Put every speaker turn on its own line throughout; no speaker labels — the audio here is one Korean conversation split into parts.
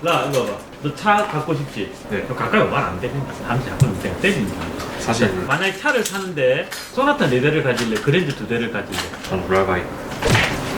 나 이거 봐. 너 차 갖고 싶지?
네.
너 가까이 오면 안. 다음 주에 한번 내가 때리니까.
사실
만약에 차를 사는데 소나타 4대를 가질래? 그랜드 2대를 가질래?
전 롤바이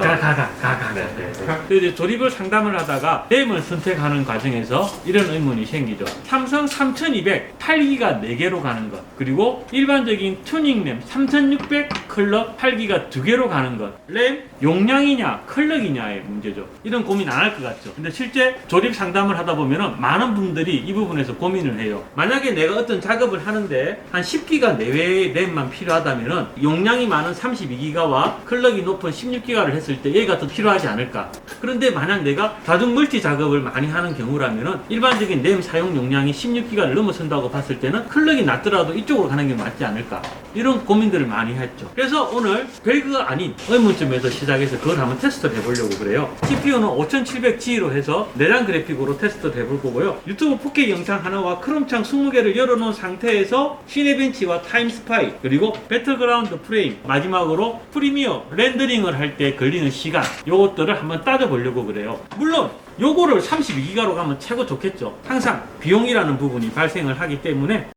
가, 가, 가, 가, 가.
네.
네. 그 이제 조립을 상담을 하다가 램을 선택하는 과정에서 이런 의문이 생기죠. 삼성 3200 8기가 4개로 가는 것, 그리고 일반적인 튜닝 램 3600 클럭 8기가 2개로 가는 것. 램 용량이냐 클럭이냐의 문제죠. 이런 고민 안 할 것 같죠. 근데 실제 조립 상담을 하다 보면은 많은 분들이 이 부분에서 고민을 해요. 만약에 내가 어떤 작업을 하는데 한 10기가 내외의 램만 필요하다면은 용량이 많은 32기가와 클럭이 높은 16기가를 했을 때 얘가 더 필요하지 않을까. 그런데 만약 내가 다중 멀티 작업을 많이 하는 경우라면은 일반적인 램 사용 용량이 16기가를 넘어선다고 봤을 때는 클럭이 낮더라도 이쪽으로 가는 게 맞지 않을까. 이런 고민들을 많이 했죠. 그래서 오늘 별거가 아닌 의문점에서 시작해서 그걸 한번 테스트를 해보려고 그래요. CPU는 5700G로 해서 내장 그래픽으로 테스트를 해볼 거고요. 유튜브 4K 영상 하나와 크롬창 20개를 열어놓은 상태에서 시네벤치와 타임스파이 그리고 배틀그라운드 프레임 마지막으로 프리미어 렌더링을 할 때 걸리는 시간 요것들을 한번 따져보려고 그래요. 물론 요거를 32기가로 가면 최고 좋겠죠. 항상 비용이라는 부분이 발생을 하기 때문에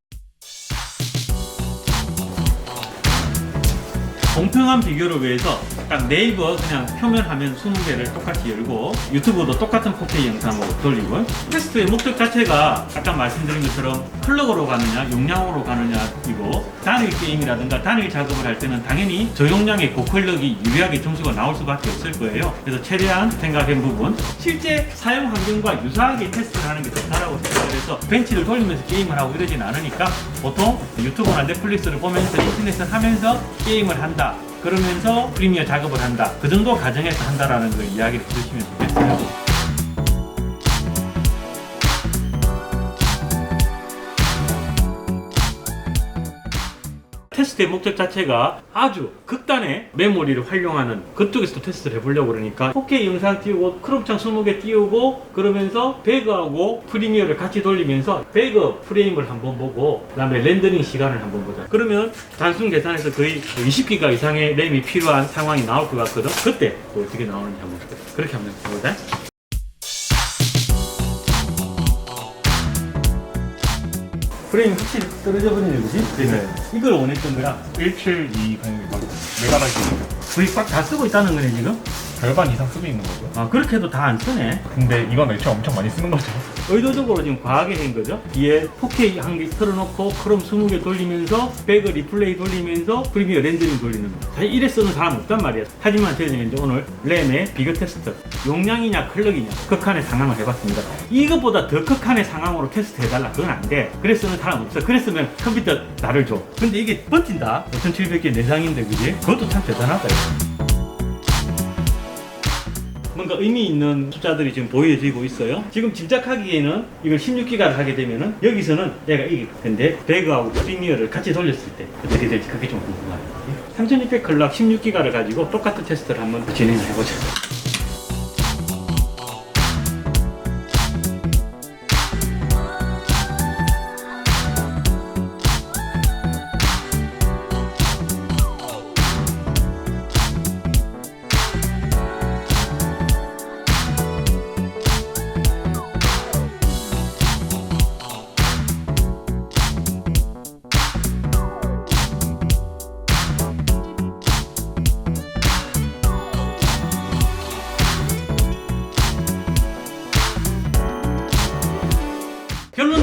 공평한 비교를 위해서 딱 네이버 그냥 표면 화면 20개를 똑같이 열고 유튜브도 똑같은 4K 영상으로 돌리고 테스트의 목적 자체가 아까 말씀드린 것처럼 클럭으로 가느냐 용량으로 가느냐이고 단일 게임이라든가 단일 작업을 할 때는 당연히 저용량의 고클럭이 유리하게 점수가 나올 수밖에 없을 거예요. 그래서 최대한 생각한 부분 실제 사용 환경과 유사하게 테스트를 하는 게 좋다라고 생각을 해서 벤치를 돌리면서 게임을 하고 이러진 않으니까 보통 유튜브나 넷플릭스를 보면서 인터넷을 하면서 게임을 한다 그러면서 프리미어 작업을 한다. 그 정도 가정에서 한다라는 걸 이야기를 해주시면 좋겠어요. 테스트의 목적 자체가 아주 극단의 메모리를 활용하는 그쪽에서도 테스트를 해보려고 그러니까 4K 영상 띄우고 크롭창 20개 띄우고 그러면서 배그하고 프리미어를 같이 돌리면서 배그 프레임을 한번 보고 그 다음에 렌더링 시간을 한번 보자 그러면 단순 계산해서 거의 20기가 이상의 램이 필요한 상황이 나올 것 같거든 그때 또 어떻게 나오는지 한번. 그렇게 한번 해보자 프레임 확실히 떨어져 버리네 그지?
네.
이걸 원했던 거야
172 가격이 막 메가바이트
거의 꽉 다 쓰고 있다는 거네 지금?
절반 이상 쓰고 있는 거죠
아 그렇게 해도 다 안 쓰네.
근데 이건 애초에 엄청 많이 쓰는 거죠.
의도적으로 지금 과하게 한 거죠? 뒤에 4K 한 개 틀어놓고 크롬 20개 돌리면서 배그 리플레이 돌리면서 프리미어 렌더링 돌리는 거. 사실 이래 쓰는 사람 없단 말이야. 하지만 저희는 이제 오늘 램의 비교 테스트. 용량이냐 클럭이냐 극한의 상황을 해봤습니다. 이것보다 더 극한의 상황으로 테스트 해달라. 그건 안 돼. 그래 쓰는 사람 없어. 그랬으면 컴퓨터 나를 줘. 근데 이게 버틴다. 5700개 내장인데 그지? 그것도 참 대단하다. 이거. 뭔가 의미 있는 숫자들이 지금 보여지고 있어요. 지금 짐작하기에는 이걸 16기가를 하게 되면은 여기서는 얘가 이길 텐데 배그하고 프리미어를 같이 돌렸을 때 어떻게 될지 그게 좀 궁금해요. 3600 클락 16기가를 가지고 똑같은 테스트를 한번 진행을 해보자.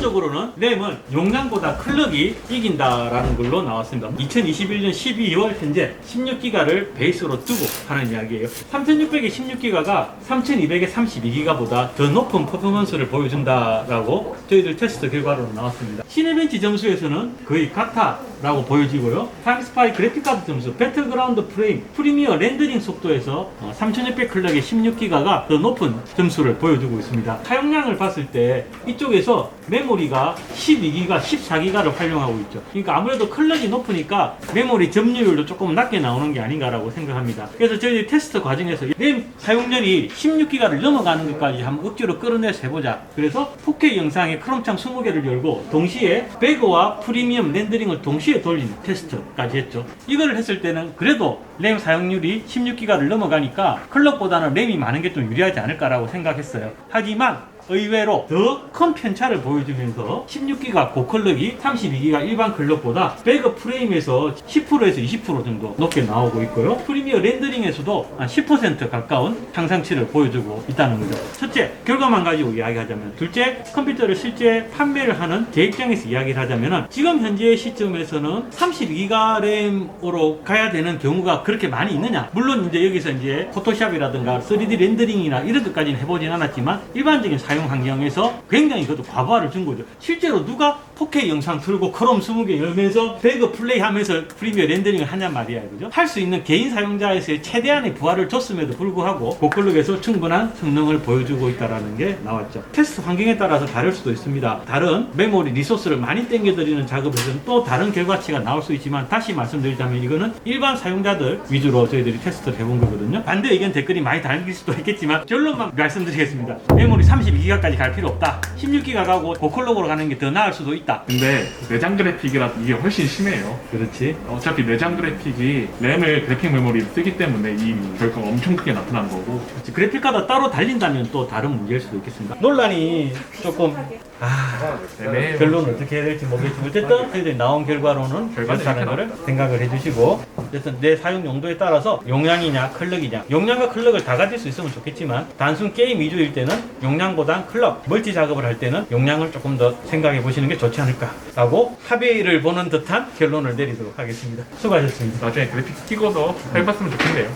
결론적으로는 램은 용량보다 클럭이 이긴다라는 걸로 나왔습니다. 2021년 12월 현재 16기가를 베이스로 두고 하는 이야기예요. 3600의 16기가가 3200의 32기가보다 더 높은 퍼포먼스를 보여준다라고 저희들 테스트 결과로 나왔습니다. 시네벤치 점수에서는 거의 같다라고 보여지고요. 타임스파이 그래픽카드 점수, 배틀그라운드 프레임, 프리미어 렌더링 속도에서 3600 클럭의 16기가가 더 높은 점수를 보여주고 있습니다. 사용량을 봤을 때 이쪽에서 메모리가 12기가, 14기가를 활용하고 있죠. 그러니까 아무래도 클럭이 높으니까 메모리 점유율도 조금 낮게 나오는 게 아닌가라고 생각합니다. 그래서 저희 테스트 과정에서 램 사용량이 16기가를 넘어가는 것까지 한번 억지로 끌어내서 해보자. 그래서 4K 영상에 크롬창 20개를 열고 동시에 배그와 프리미엄 렌더링을 동시에 돌린 테스트까지 했죠. 이거를 했을 때는 그래도 램 사용률이 16기가를 넘어가니까 클럭보다는 램이 많은 게 좀 유리하지 않을까라고 생각했어요. 하지만 의외로 더 큰 편차를 보여주면서 16기가 고클럭이 32기가 일반 클럭보다 배그 프레임에서 10%에서 20% 정도 높게 나오고 있고요. 프리미어 렌더링에서도 한 10% 가까운 향상치를 보여주고 있다는 거죠. 첫째, 결과만 가지고 이야기하자면 둘째, 컴퓨터를 실제 판매를 하는 제 입장에서 이야기를 하자면 지금 현재 시점에서는 32기가 램으로 가야 되는 경우가 그렇게 많이 있느냐? 물론 이제 여기서 이제 포토샵이라든가 3D 렌더링이나 이런 것까지는 해보진 않았지만 일반적인 사용 환경에서 굉장히 그것도 과부하를 준 거죠. 실제로 누가 4K 영상 틀고 크롬 20개 열면서 배그 플레이 하면서 프리미어 렌더링을 하냔 말이야, 그죠? 할 수 있는 개인 사용자에서의 최대한의 부하를 줬음에도 불구하고 고클럭에서 충분한 성능을 보여주고 있다는 게 나왔죠. 테스트 환경에 따라서 다를 수도 있습니다. 다른 메모리 리소스를 많이 땡겨드리는 작업에서는 또 다른 결과치가 나올 수 있지만 다시 말씀드리자면 이거는 일반 사용자들 위주로 저희들이 테스트를 해본 거거든요. 반대 의견 댓글이 많이 달릴 수도 있겠지만 결론만 말씀드리겠습니다. 메모리 32기가까지 갈 필요 없다. 16기가 가고 고클럭으로 가는 게 더 나을 수도 있다.
근데 내장 그래픽이라 이게 훨씬 심해요.
그렇지.
어차피 내장 그래픽이 램을 그래픽 메모리로 쓰기 때문에 이 결과가 엄청 크게 나타난 거고
그렇지. 그래픽카드 따로 달린다면 또 다른 문제일 수도 있겠습니다. 논란이 조금 아
애매해요.
결론은 어떻게 해야 될지 모르겠지만 어쨌든 저희들이 나온 결과로는
결과는 이렇게
거를 생각을 해주시고 어쨌든 내 사용 용도에 따라서 용량이냐 클럭이냐 용량과 클럭을 다 가질 수 있으면 좋겠지만 단순 게임 위주일 때는 용량보단 클럭 멀티 작업을 할 때는 용량을 조금 더 생각해 보시는 게 않을까라고 합의를 보는 듯한 결론을 내리도록 하겠습니다. 수고하셨습니다.
나중에 그래픽 찍어서 해봤으면 좋겠네요.